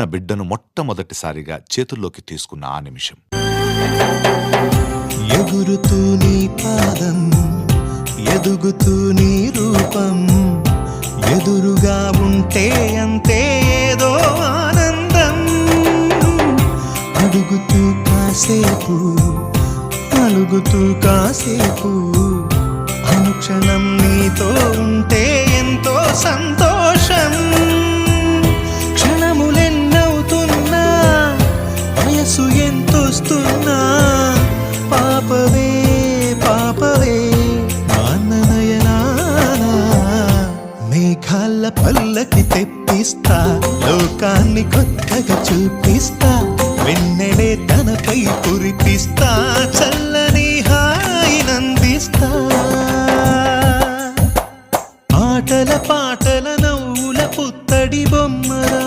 నా బిడ్డను మొట్టమొదటిసారిగా చేతుల్లోకి తీసుకున్న ఆ నిమిషం. ఎగురుతూ నీ పాదం ఎదుగుతూ నీ రూపం ఎదురుగా ఉంటే అంతే ఏదో ఆనందం. అడుగుతూ కాసేపు అలుగుతూ కాసేపు అనుక్షణం నీతో ఉంటే ఎంతో సంతోషం చూస్తున్నా. పాపవే పాపవే మాననయనాన మేఘాల పల్లకి తెప్పిస్తా లోకాన్ని కొత్తగా చూపిస్తా. వెన్నెడే తనపై కురిపిస్తా చల్లని హాయినందిస్తా ఆటల పాటల నవ్వుల పుత్తడి బొమ్మరా